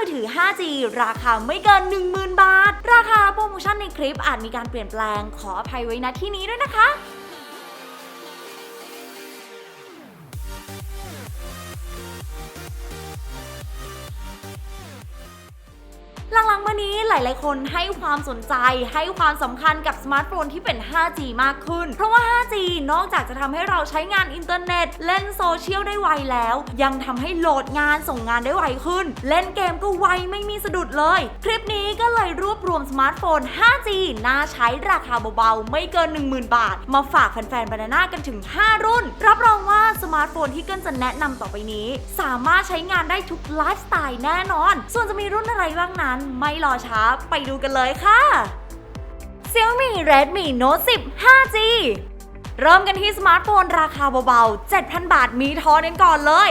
มือถือ 5G ราคาไม่เกิน 10,000 บาท ราคาโปรโมชั่นในคลิปอาจมีการเปลี่ยนแปลงขออภัยไว้ณที่นี้ด้วยนะคะ หลังๆมานี้หลายๆ คนให้ความสนใจให้ความสำคัญกับสมาร์ทโฟนที่เป็น 5G มากขึ้น เพราะว่า 5G นอกจากจะทำให้เราใช้งานอินเทอร์เน็ต เล่นโซเชียลได้ไวแล้ว ยังทำให้โหลดงานส่งงานได้ไวขึ้น เล่นเกมก็ไวไม่มีสะดุดเลย คลิปนี้ก็เลยรวบรวมสมาร์ทโฟน 5G น่าใช้ราคาเบาๆ ไม่เกิน 10,000 บาท มาฝากแฟนๆบานาน่ากันถึง 5 รุ่น รับรองว่าสมาร์ทโฟนที่เกินจะแนะนำต่อไปนี้ สามารถใช้งานได้ทุกไลฟ์สไตล์แน่นอน ส่วนจะมีรุ่นอะไรบ้างนั้นไม่รอช้าไปดูกันเลยค่ะ Xiaomi Redmi Note 10 5G เริ่มกันที่สมาร์ทโฟนราคาเบาๆ 7,000 บาทมีทอนกันก่อนเลย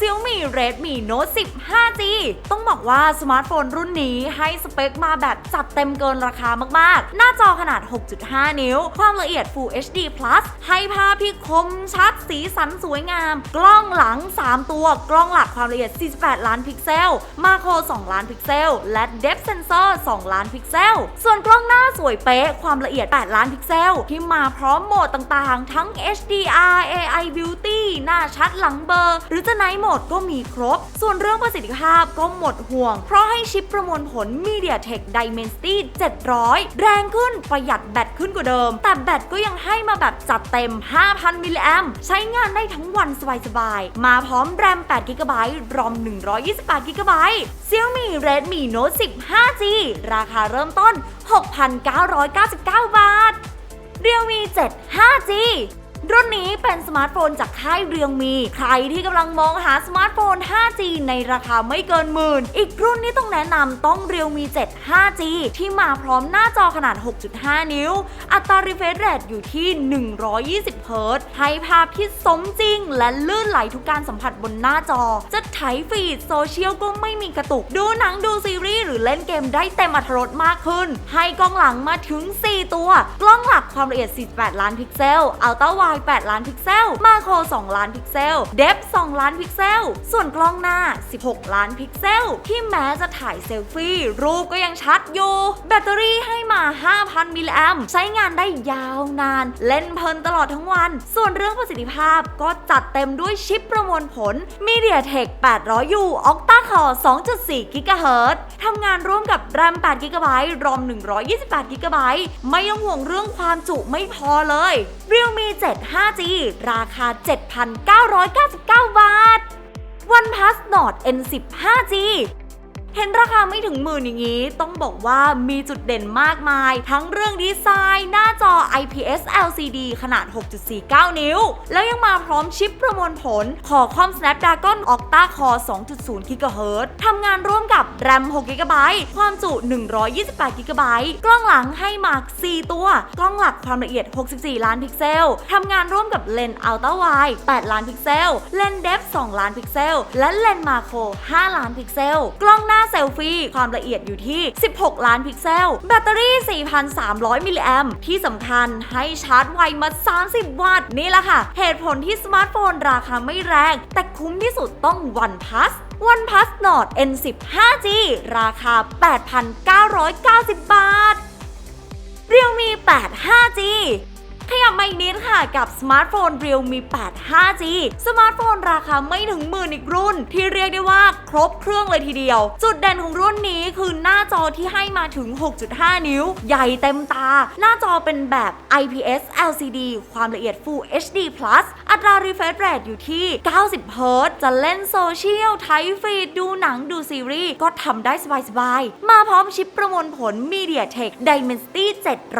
Xiaomi Redmi Note 10 5G ต้องบอกว่าสมาร์ทโฟนรุ่นนี้ให้สเปคมาแบบจัดเต็มเกินราคามากๆ หน้าจอขนาด 6.5 นิ้ว ความละเอียด Full HD Plus ให้ภาพที่คมชัดสีสันสวยงาม กล้องหลัง 3 ตัว กล้องหลักความละเอียด 48 ล้านพิกเซล มาโคร 2 ล้านพิกเซล และ Depth Sensor 2 ล้านพิกเซล ส่วนกล้องหน้าสวยเป๊ะ ความละเอียด 8 ล้านพิกเซล ที่มาพร้อมโหมดต่างๆ ทั้ง HDR AI Beauty หน้าชัดหลังเบลอร์ หรือจะไนท์โหมดก็มีครบ ส่วนเรื่องประสิทธิภาพก็หมดห่วง เพราะให้ชิปประมวลผล MediaTek Dimensity 700 แรงขึ้นประหยัดแบตขึ้นกว่าเดิม แต่แบตก็ยังให้มาแบบจัดเต็ม 5,000 มิลลิแอมใช้งานได้ทั้งวันสบายๆ มาพร้อมแรม8 g b รอม 128 g b Xiaomi Redmi Note 10 5G ราคาเริ่มต้น 6,999 บาท Realme 7 5G รุ่นนี้เป็นสมาร์ทโฟนจากค่าย Realme ใครที่กำลังมองหาสมาร์ทโฟน 5G ในราคาไม่เกินหมื่น อีกรุ่นที่ต้องแนะนำต้อง Realme 7 5G ที่มาพร้อมหน้าจอขนาด 6.5 นิ้ว อัตรา refresh rate อยู่ที่ 120เฮิรตซ์ให้ภาพที่สมจริง และลื่นไหลทุกการสัมผัสบนหน้าจอ จะไถฟีดโซเชียลก็ไม่มีกระตุก ดูหนังดูซีรีส์หรือเล่นเกมได้เต็มอรรถรสมากขึ้น ให้กล้องหลังมาถึง 4 ตัว กล้องหลักความละเอียด 48 ล้านพิกเซลอัลตร้าไวด์8ล้านพิกเซล มาโคร2ล้านพิกเซล เดฟ 2 ล้านพิกเซล ส่วนกล้องหน้า 16 ล้านพิกเซล ที่แม้จะถ่ายเซลฟี่ รูปก็ยังชัดอยู่ แบตเตอรี่ให้มา 5,000 มิลลิแอมใช้งานได้ยาวนาน เล่นเพลินตลอดทั้งวัน ส่วนเรื่องประสิทธิภาพก็จัดเต็มด้วยชิปประมวลผล MediaTek 800U Octa Core 2.4 GHz ทำงานร่วมกับแรม8 GB รอม 128 GB ไม่ต้องห่วงเรื่องความจุไม่พอเลย Realme 7 5G ราคา 7,999 บาท OnePlus Nord N10 5G เห็นราคาไม่ถึงหมื่นอย่างนี้ ต้องบอกว่ามีจุดเด่นมากมาย ทั้งเรื่องดีไซน์ หน้าจอ IPS LCD ขนาด 6.49 นิ้ว แล้วยังมาพร้อมชิปประมวลผล ขอคอม Snapdragon Octa Core 2.0 GHz ทำงานร่วมกับ RAM 6 GB ความจุ 128 GB กล้องหลังให้มา4ตัว กล้องหลักความละเอียด 64 ล้านพิกเซลทำงานร่วมกับเลนส์ Ultra Wide 8 ล้านพิกเซล เลนส์ Depth 2 ล้านพิกเซล และเลนส์มาโคร5ล้านพิกเซล กล้องหน้าเซลฟี่ ความละเอียดอยู่ที่ 16 ล้านพิกเซล แบตเตอรี่ 4,300 มิลลิแอมที่สำคัญให้ชาร์จไวมา 30 วัตต์ นี่แหละค่ะ เหตุผลที่สมาร์ทโฟนราคาไม่แรง แต่คุ้มที่สุดต้อง OnePlus OnePlus Nord N10 5G ราคา 8,990 บาท Realme 8 5G ขยับมาอีกนิดค่ะกับสมาร์ทโฟน Realme 8 5G สมาร์ทโฟนราคาไม่ถึงหมื่นอีกรุ่น ที่เรียกได้ว่าครบเครื่องเลยทีเดียว จุดเด่นของรุ่นนี้คือหน้าจอที่ให้มาถึง 6.5 นิ้ว ใหญ่เต็มตา หน้าจอเป็นแบบ IPS LCD ความละเอียด Full HD Plus อัตรา refresh rate อยู่ที่ 90เฮิรตจะเล่นโซเชียลไทฟีดดูหนังดูซีรีส์ก็ทำได้สบายๆ มาพร้อมชิปประมวลผล MediaTek Dimensity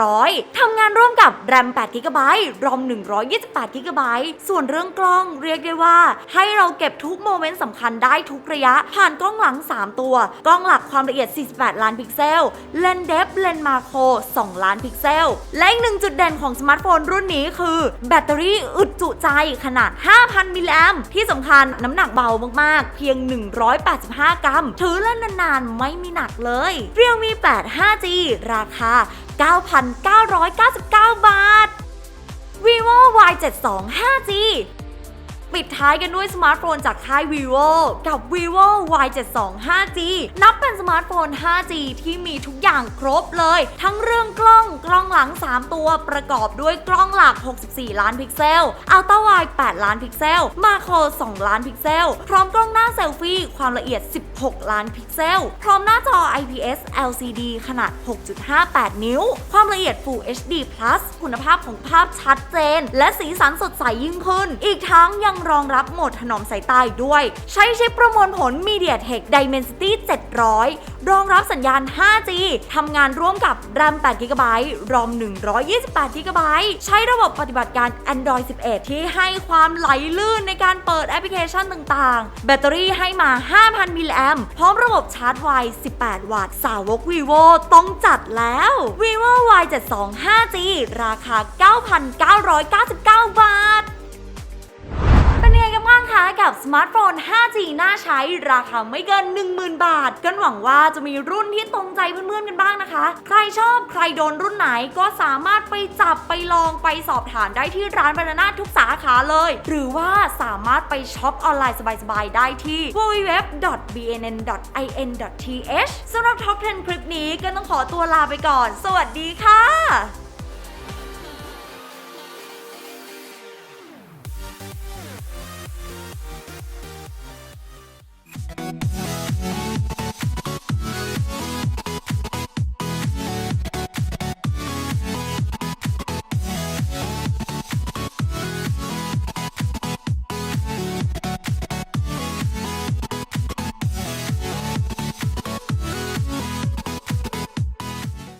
700 ทำงานร่วมกับ RAM 8 GB รอม 128 GB ส่วนเรื่องกล้องเรียกได้ว่า ให้เราเก็บทุกโมเมนต์สำคัญได้ทุกระยะ ผ่านกล้องหลัง 3 ตัว กล้องหลักความละเอียด 48 ล้านพิกเซล เลนเดฟเลนมาโคร2ล้านพิกเซล และอีกหนึ่งจุดเด่นของสมาร์ทโฟนรุ่นนี้คือ แบตเตอรี่อึดจุใจขนาด 5,000 มิลลิแอมที่สำคัญน้ำหนักเบามากๆ เพียง 185 กรัม ถือเล่นนานๆ ไม่มีหนักเลย Realme 8 5G ราคา 9,999 บาท vivo y 7 2 5G ปิดท้ายกันด้วยสมาร์ทโฟนจากค่าย vivo กับ vivo y72 5g นับเป็นสมาร์ทโฟน 5g ที่มีทุกอย่างครบเลย ทั้งเรื่องกล้องกล้องหลัง 3 ตัวประกอบด้วยกล้องหลัก 64 ล้านพิกเซลอัลตร้าไวด์8 ล้านพิกเซล มาโคร 2 ล้านพิกเซล พร้อมกล้องหน้าเซลฟี่ความละเอียด 16 ล้านพิกเซล พร้อมหน้าจอ IPS LCD ขนาด 6.58 นิ้ว ความละเอียด Full HD Plus คุณภาพของภาพชัดเจน และสีสันสดใสยิ่งขึ้น อีกทั้งยังรองรับโหมดถนอมสายตาอีกด้วย ใช้ชิปประมวลผล MediaTek Dimensity 700 รองรับสัญญาณ 5G ทำงานร่วมกับ RAM 8 GB ROM 128 GB ใช้ระบบปฏิบัติการ Android 11 ที่ให้ความไหลลื่นในการเปิดแอปพลิเคชันต่างๆ แบตเตอรี่ให้มา 5,000 มิลลิแอมพร้อมระบบชาร์จไว 18 วัตต์ สาวก vivo ต้องจัดแล้ว vivo y72 5G ราคา 9,999 บาท คะกับสมาร์ทโฟน 5G น่าใช้ราคาไม่เกิน 10,000 บาท กันหวังว่าจะมีรุ่นที่ตรงใจเพื่อนๆกันบ้างนะคะ ใครชอบใครโดนรุ่นไหนก็สามารถไปจับไปลองไปสอบถามได้ที่ร้านบานาน่าทุกสาขาเลย หรือว่าสามารถไปช็อปออนไลน์สบายๆ ได้ที่ www.bnn.in.th สำหรับ Top 10คลิปนี้ก็ต้องขอตัวลาไปก่อน สวัสดีค่ะ we